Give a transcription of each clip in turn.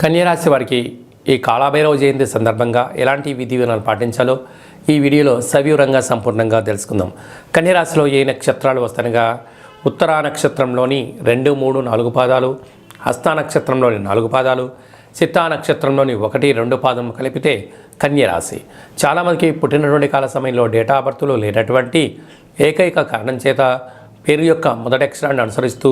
కన్యరాశి వారికి ఈ కాళాభైరవ జయంతి సందర్భంగా ఎలాంటి విధి విధానాలు పాటించాలో ఈ వీడియోలో సవివరంగా సంపూర్ణంగా తెలుసుకుందాం. కన్యరాశిలో ఏ నక్షత్రాలు వస్తానగా ఉత్తరా నక్షత్రంలోని రెండు మూడు నాలుగు పాదాలు హస్తా నక్షత్రంలోని నాలుగు పాదాలు చిత్తా నక్షత్రంలోని ఒకటి రెండు పాదం కలిపితే కన్యరాశి. చాలామందికి పుట్టినటువంటి కాల సమయంలో డేటా బర్త్లు లేనటువంటి ఏకైక కారణం చేత పేరు యొక్క మొదటి అక్షరాన్ని అనుసరిస్తూ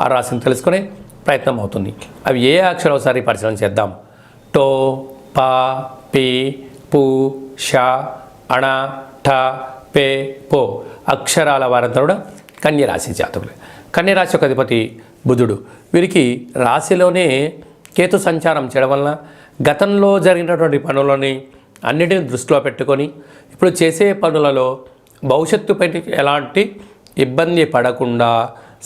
ఆ రాశిని తెలుసుకునే ప్రయత్నం అవుతుంది. అవి ఏ అక్షరం ఒకసారి పరిశీలన చేద్దాం. టో పా పి పు ష అణ ఠ పే పో అక్షరాల వారంతా కూడా కన్యరాశి జాతకులు. కన్యరాశి యొక్క అధిపతి బుధుడు. వీరికి రాశిలోనే కేతు సంచారం చేయడం వలన గతంలో జరిగినటువంటి పనులని అన్నిటిని దృష్టిలో పెట్టుకొని ఇప్పుడు చేసే పనులలో భవిష్యత్తుపై ఎలాంటి ఇబ్బంది పడకుండా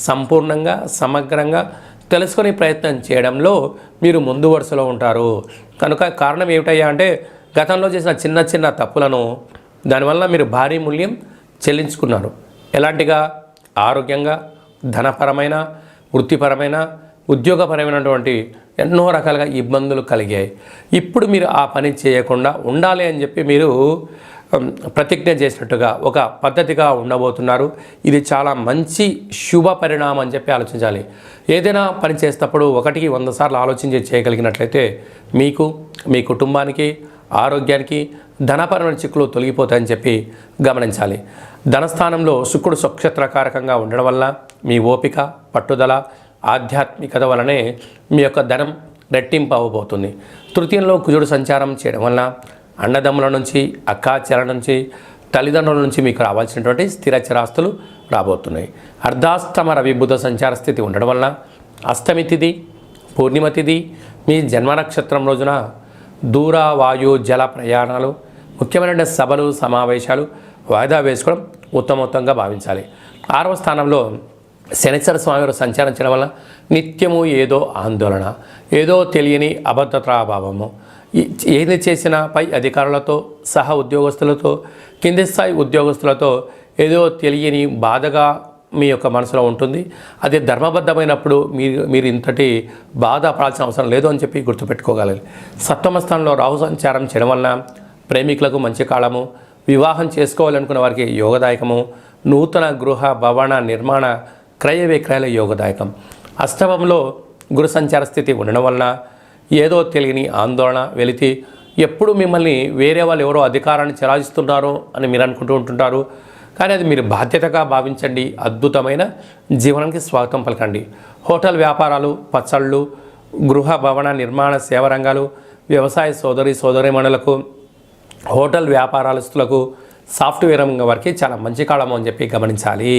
సంపూర్ణంగా సమగ్రంగా తెలుసుకునే ప్రయత్నం చేయడంలో మీరు ముందు వరుసలో ఉంటారు. కనుక కారణం ఏమిటయ్యా అంటే గతంలో చేసిన చిన్న చిన్న తప్పులను దానివల్ల మీరు భారీ మూల్యం చెల్లించుకున్నారు. ఎలాంటిగా? ఆరోగ్యంగా ధనపరమైన వృత్తిపరమైన ఉద్యోగపరమైనటువంటి ఎన్నో రకాలుగా ఇబ్బందులు కలిగాయి. ఇప్పుడు మీరు ఆ పని చేయకుండా ఉండాలి అని చెప్పి మీరు ప్రతిజ్ఞ చేసినట్టుగా ఒక పద్ధతిగా ఉండబోతున్నారు. ఇది చాలా మంచి శుభ పరిణామం అని చెప్పి ఆలోచించాలి. ఏదైనా పని చేసేటప్పుడు ఒకటికి వంద సార్లు ఆలోచించి చేయగలిగినట్లయితే మీకు మీ కుటుంబానికి ఆరోగ్యానికి ధనపరమైన చిక్కులు తొలగిపోతాయని చెప్పి గమనించాలి. ధనస్థానంలో శుక్రుడు స్వక్షత్రకారకంగా ఉండడం వల్ల మీ ఓపిక పట్టుదల ఆధ్యాత్మికత వలనే మీ యొక్క ధనం రెట్టింపు అవ్వబోతుంది. తృతీయంలో కుజుడు సంచారం చేయడం వలన అన్నదమ్ముల నుంచి అక్కాచెల నుంచి తల్లిదండ్రుల నుంచి మీకు రావాల్సినటువంటి స్థిర చిరాస్తులు రాబోతున్నాయి. అర్ధాష్టమ రవి బుధ సంచార స్థితి ఉండడం వలన అష్టమి తిథి పూర్ణిమ తిథి మీ జన్మ నక్షత్రం రోజున దూర వాయు జల ప్రయాణాలు ముఖ్యమైన సభలు సమావేశాలు వాయిదా వేసుకోవడం ఉత్తమోత్తంగా భావించాలి. ఆరవ స్థానంలో శనిచర స్వామివారు సంచారం చేయడం వల్ల నిత్యము ఏదో ఆందోళన ఏదో తెలియని అభద్రతాభావము ఏది చేసినా పై అధికారులతో సహా ఉద్యోగస్తులతో కింది స్థాయి ఉద్యోగస్తులతో ఏదో తెలియని బాధగా మీ యొక్క మనసులో ఉంటుంది. అది ధర్మబద్ధమైనప్పుడు మీరు మీరు ఇంతటి బాధ పడాల్సిన అవసరం లేదు అని చెప్పి గుర్తుపెట్టుకోగలరు. సప్తమ స్థానంలో రాహు సంచారం చేయడం వలన ప్రేమికులకు మంచి కాలము వివాహం చేసుకోవాలనుకున్న వారికి యోగదాయకము నూతన గృహ భవన నిర్మాణ క్రయ విక్రయాల యోగదాయకం. అష్టమంలో గురు సంచార స్థితి ఉండడం వలన ఏదో తెలియని ఆందోళన వెలితి ఎప్పుడు మిమ్మల్ని వేరే వాళ్ళు ఎవరో అధికారాన్ని చెలాయిస్తున్నారో అని మీరు అనుకుంటూ ఉంటుంటారు. కానీ అది మీరు బాధ్యతగా భావించండి. అద్భుతమైన జీవనానికి స్వాగతం పలకండి. హోటల్ వ్యాపారాలు పచ్చళ్ళు గృహ భవన నిర్మాణ సేవ రంగాలు వ్యవసాయ సోదరి సోదరిమణులకు హోటల్ వ్యాపారాలస్తులకు సాఫ్ట్వేర్ రంగం వరకు చాలా మంచి కాలం అని చెప్పి గమనించాలి.